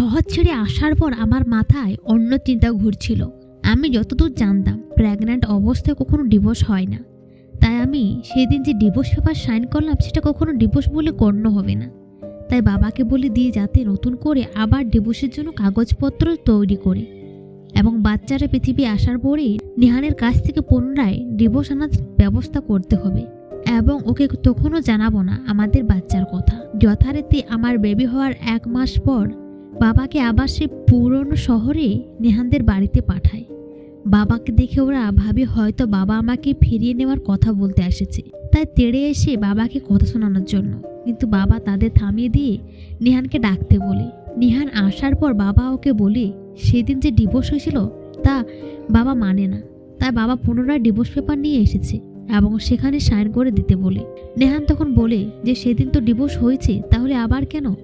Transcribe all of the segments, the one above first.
শহর ছেড়ে আসার পর আমার মাথায় অন্য চিন্তা ঘুরছিল। আমি যতদূর জানতাম প্রেগন্যান্ট অবস্থায় কখনো ডিভোর্স হয় না। তাই আমি সেদিন যে ডিভোর্স পেপার সাইন করলাম, সেটা কখনো ডিভোর্স বলে গণ্য হবে না। তাই বাবাকে বলে দিয়ে যাতে নতুন করে আবার ডিভোর্সের জন্য কাগজপত্র তৈরি করে। এবং বাচ্চারা পৃথিবী আসার পরেই নিহানের কাছ থেকে পুনরায় ডিভোর্স আনার ব্যবস্থা করতে হবে। এবং ওকে তখনও জানাব না আমাদের বাচ্চার কথা। যথারীতি আমার বেবি হওয়ার এক মাস পর বাবাকে আবার সে পুরনো শহরে নেহানদের বাড়িতে পাঠায়। বাবাকে দেখে ওরা ভাবে হয়তো বাবা আমাকে ফিরিয়ে নেওয়ার কথা বলতে এসেছে। তাই তেড়ে এসে বাবাকে কথা শোনানোর জন্য। কিন্তু বাবা তাদের থামিয়ে দিয়ে নেহানকে ডাকতে বলে। নিহান আসার পর বাবা ওকে বলে, সেদিন যে ডিভোর্স হয়েছিল, তা বাবা মানে না। তাই বাবা পুনরায় ডিভোর্স পেপার নিয়ে এসেছে এবং সেখানে সাইন করে দিতে বলে। নেহান তখন বলে, যে সেদিন তো ডিভোর্স হয়েছে, তাহলে আবার কেন?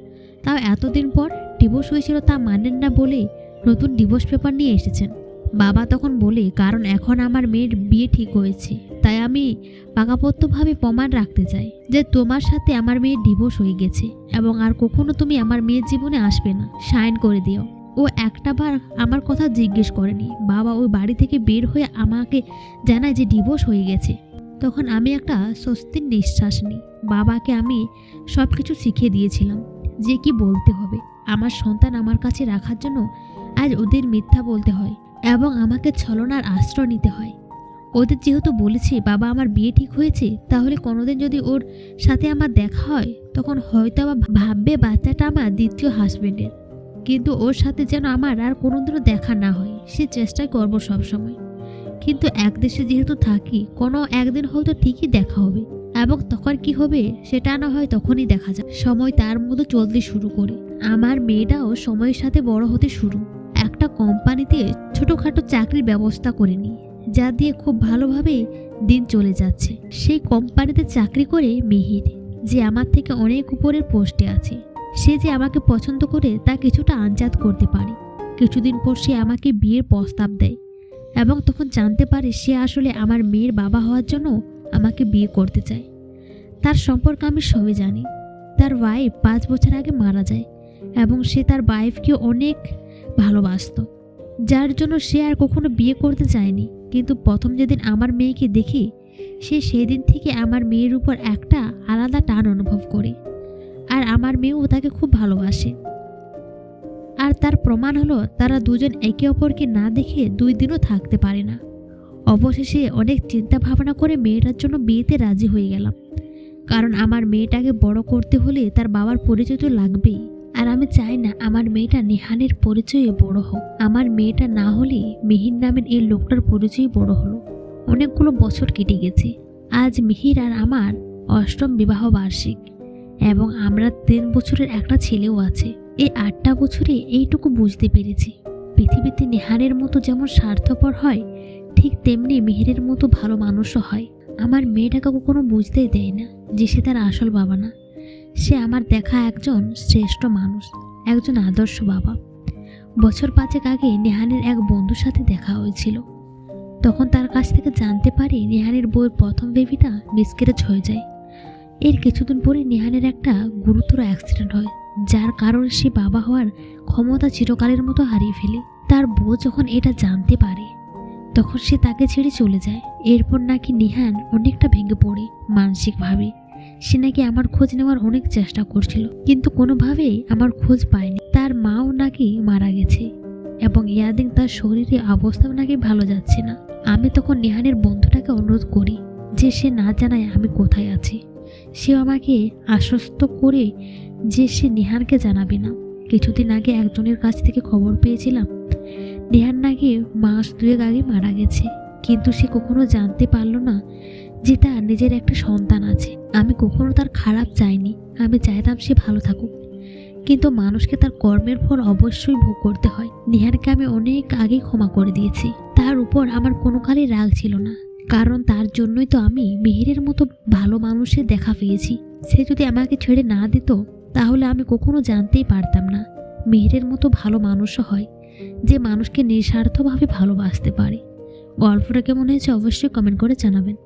তাও এতদিন পর ডিভোর্স হয়েছিল তা মানেন না বলে নতুন ডিভোর্স পেপার নিয়ে এসেছেন। বাবা তখন বলে, কারণ এখন আমার মেয়ের বিয়ে ঠিক হয়েছে, তাই আমি পাকাপোক্তভাবে প্রমাণ রাখতে চাই যে তোমার সাথে আমার মেয়ের ডিভোর্স হয়ে গেছে এবং আর কখনো তুমি আমার মেয়ের জীবনে আসবে না। সাইন করে দিও। ও একটাবার আমার কথা জিজ্ঞেস করেনি। বাবা ওই বাড়ি থেকে বের হয়ে আমাকে জানায় যে ডিভোর্স হয়ে গেছে। তখন আমি একটা স্বস্তির নিঃশ্বাস নিই। বাবাকে আমি সব কিছু শিখিয়ে দিয়েছিলাম যে কি বলতে হবে। আমার সন্তান আমার কাছে রাখার জন্য আজ ওদের মিথ্যা বলতে হয় এবং আমাকে ছলনার আশ্রয় নিতে হয়। ওদের যেহেতু বলেছি বাবা আমার বিয়ে ঠিক হয়েছে, তাহলে কোনোদিন যদি ওর সাথে আমার দেখা হয়, তখন হয়তো আবার ভাববে বাচ্চাটা আমার দ্বিতীয় হাজবেন্ডের কিন্তু ওর সাথে যেন আমার আর কোনোদিনও দেখা না হয়, সে চেষ্টাই করব সবসময়। কিন্তু এক দেশে যেহেতু থাকি, কোনো একদিন হয়তো ঠিকই দেখা হবে। এবং তখন কি হবে সেটা না হয় তখনই দেখা যায় সময় তার মতো চলতে শুরু করে। আমার মেয়েটাও সময়ের সাথে বড় হতে শুরু। একটা কোম্পানিতে ছোটোখাটো চাকরির ব্যবস্থা করে নি যা দিয়ে খুব ভালোভাবে দিন চলে যাচ্ছে। সেই কোম্পানিতে চাকরি করে মিহির, যে আমার থেকে অনেক উপরের পোস্টে আছে। সে যে আমাকে পছন্দ করে তা কিছুটা আঞ্জাত করতে পারে। কিছুদিন পর সে আমাকে বিয়ের প্রস্তাব দেয় এবং তখন জানতে পারে সে আসলে আমার মেয়ের বাবা হওয়ার জন্য আমাকে বিয়ে করতে চায়। তার সম্পর্কে আমি সবই জানি। তার ওয়াইফ পাঁচ বছর আগে মারা যায় এবং সে তার ওয়াইফকে অনেক ভালোবাসতো, যার জন্য সে আর কখনো বিয়ে করতে চায়নি। কিন্তু প্রথম যেদিন আমার মেয়েকে দেখি, সে সেদিন থেকে আমার মেয়ের উপর একটা আলাদা টান অনুভব করে আর আমার মেয়েও তাকে খুব ভালোবাসে। আর তার প্রমাণ হলো, তারা দুজন একে অপরকে না দেখে দুই দিনও থাকতে পারে না। অবশেষে অনেক চিন্তা ভাবনা করে মেয়েটার জন্য বিয়েতে রাজি হয়ে গেলাম। কারণ আমার মেয়েটাকে বড় করতে হলে তার বাবার পরিচয় তো লাগবেই। আর আমি চাই না আমার মেয়েটা নেহানের পরিচয়ে বড় হোক। আমার মেয়েটা না হলে মিহির নামের এই লোকটার পরিচয় বড় হলো। অনেকগুলো বছর কেটে গেছে। আজ মিহির আর আমার অষ্টম বিবাহ বার্ষিক এবং আমরা তিন বছরের একটা ছেলেও আছে। এই আটটা বছরে এইটুকু বুঝতে পেরেছি। পৃথিবীতে নেহানের মতো যেমন স্বার্থপর হয়, ঠিক তেমনি মিহিরের মতো ভালো মানুষও হয়। আমার মেয়েটাকে কখনো বুঝতেই দেয় না। যে সে তার আসল বাবা না। সে আমার দেখা একজন শ্রেষ্ঠ মানুষ, একজন আদর্শ বাবা। বছর পাঁচেক আগে নেহানের এক বন্ধুর সাথে দেখা হয়েছিল। তখন তার কাছ থেকে জানতে পারি নেহানের বইয়ের প্রথম বেবিটা মিসকেরেজ হয়ে যায়। এর কিছুদিন পরে নেহানের একটা গুরুতর অ্যাক্সিডেন্ট হয়, যার কারণে সে বাবা হওয়ার ক্ষমতা চিরকালের মতো হারিয়ে ফেলে। তার বউ যখন এটা জানতে পারে তখন সে তাকে ছেড়ে চলে যায়। এরপর নাকি নিহান অনেকটা ভেঙে পড়ে মানসিকভাবে। সে নাকি আমার খোঁজ নেওয়ার অনেক চেষ্টা করছিল, কিন্তু কোনোভাবেই আমার খোঁজ পায়নি। তার মাও নাকি মারা গেছে এবং ইয়াদিন তার শরীরে অবস্থাও নাকি ভালো যাচ্ছে না। আমি তখন নিহানের বন্ধুটাকে অনুরোধ করি যে সে না জানায় আমি কোথায় আছি। সে আমাকে আশ্বস্ত করে যে সে নিহানকে জানাবে না। কিছুদিন আগে একজনের কাছ থেকে খবর পেয়েছিলাম নিহান নাকি মাস দুয়েক আগে মারা গেছে। কিন্তু সে কখনো জানতে পারল না যে তার নিজের একটা সন্তান আছে। আমি কখনো তার খারাপ চাইনি। আমি চাইতাম সে ভালো থাকুক। কিন্তু মানুষকে তার কর্মের ফল অবশ্যই ভোগ করতে হয়। নেহারকে আমি অনেক আগেই ক্ষমা করে দিয়েছি। তার উপর আমার কোনো কালই রাগ ছিল না। কারণ তার জন্যই তো আমি মেহেরের মতো ভালো মানুষের দেখা পেয়েছি। সে যদি আমাকে ছেড়ে না দিত, তাহলে আমি কখনো জানতেই পারতাম না। মেহেরের মতো ভালো মানুষও হয়। যে মানুষকে নিঃস্বার্থভাবে ভালোবাসতে পারে। গল্পটা কেমন হয়েছে অবশ্যই কমেন্ট করে জানাবেন।